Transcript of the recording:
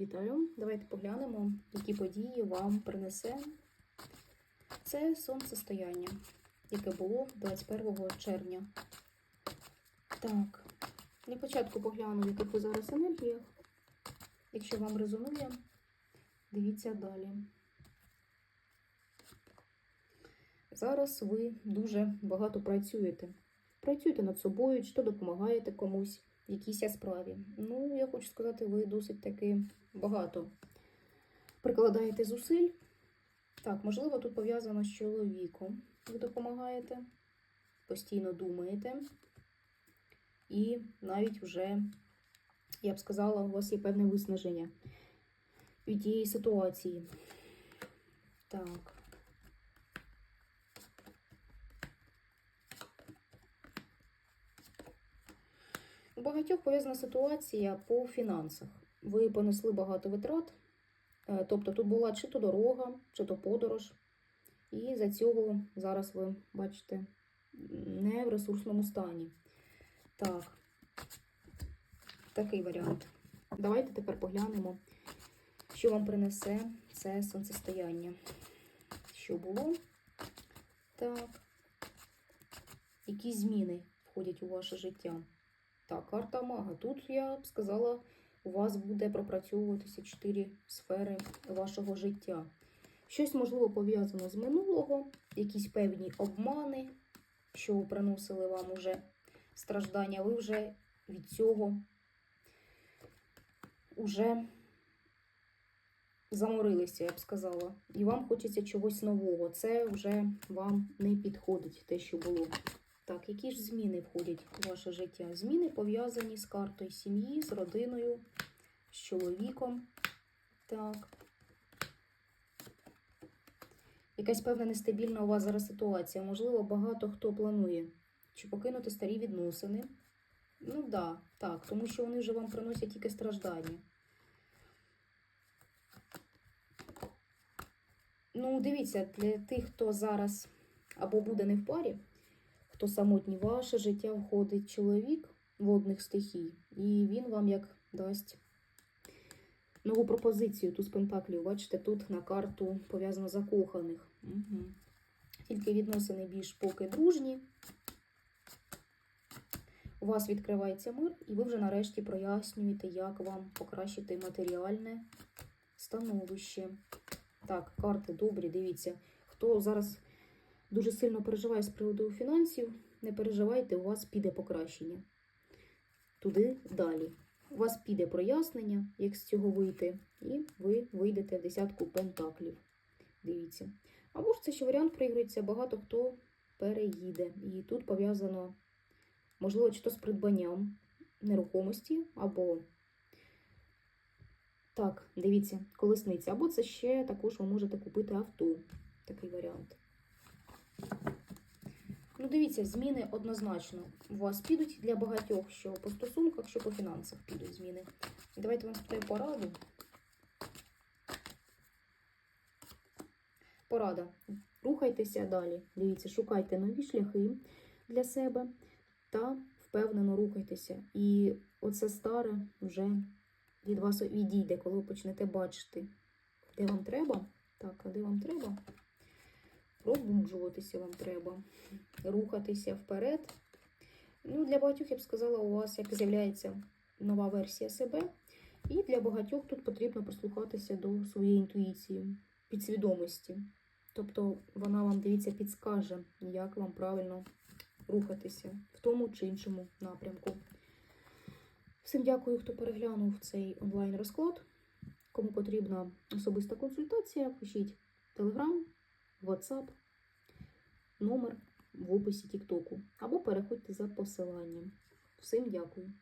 Вітаю! Давайте поглянемо, які події вам принесе це сонцестояння, яке було 21 червня. Так, для початку погляну, в яких ви зараз енергіях. Якщо вам резонує, дивіться далі. Зараз ви дуже багато працюєте. Працюєте над собою, чи то допомагаєте комусь якійсь справі. Ну, я хочу сказати, ви досить таки багато прикладаєте зусиль. Так, можливо, тут пов'язано з чоловіком. Ви допомагаєте, постійно думаєте. І навіть вже, я б сказала, у вас є певне виснаження від тієї ситуації. Так. Багатьох пов'язана ситуація по фінансах. Ви понесли багато витрат, е, тобто тут була чи то дорога, чи то подорож. І за цього зараз ви бачите не в ресурсному стані. Так, такий варіант. Давайте тепер поглянемо, що вам принесе це сонцестояння. Що було? Так. Які зміни входять у ваше життя? Так, карта мага. Тут я б сказала, у вас буде пропрацьовуватися чотири сфери вашого життя. Щось, можливо, пов'язано з минулого, якісь певні обмани, що приносили вам уже страждання. Ви вже від цього вже заморилися, я б сказала. І вам хочеться чогось нового. Це вже вам не підходить, те, що було. Так, які ж зміни входять у ваше життя? Зміни пов'язані з картою сім'ї, з родиною, з чоловіком. Так. Якась певна нестабільна у вас зараз ситуація. Можливо, багато хто планує чи покинути старі відносини. Ну да, так, тому що вони вже вам приносять тільки страждання. Ну, дивіться, для тих, хто зараз або буде не в парі, хто самотній, в ваше життя входить чоловік водних стихій, і він вам як дасть нову пропозицію туз пентаклів. Бачите, тут на карту пов'язано закоханих. Угу. Тільки відносини більш поки дружні. У вас відкривається мир, і ви вже нарешті прояснюєте, як вам покращити матеріальне становище. Так, карти добрі, дивіться. Хто зараз дуже сильно переживає з приводу фінансів, не переживайте, у вас піде покращення. Туди далі. У вас піде прояснення, як з цього вийти, і ви вийдете в десятку пентаклів. Дивіться. Або ж це ще варіант проігрується, багато хто переїде. І тут пов'язано, можливо, чи то з придбанням нерухомості, або так, дивіться, колесниця. Або це ще також ви можете купити авто. Такий варіант. Ну, дивіться, зміни однозначно у вас підуть для багатьох, що по стосунках, що по фінансах підуть зміни. Давайте вам спитаю пораду. Порада. Рухайтеся далі. Дивіться, шукайте нові шляхи для себе та впевнено рухайтеся. І оце старе вже від вас відійде, коли ви почнете бачити, де вам треба. Так, а де вам треба? Пробуджуватися вам треба, рухатися вперед. Ну, Для багатьох, я б сказала, у вас як з'являється нова версія себе. І для багатьох тут потрібно прислухатися до своєї інтуїції, підсвідомості. Тобто вона вам, дивіться, підскаже, як вам правильно рухатися в тому чи іншому напрямку. Всім дякую, хто переглянув цей онлайн-розклад. Кому потрібна особиста консультація, пишіть Telegram, WhatsApp, номер в описі Тіктоку або переходьте за посиланням. Всім дякую.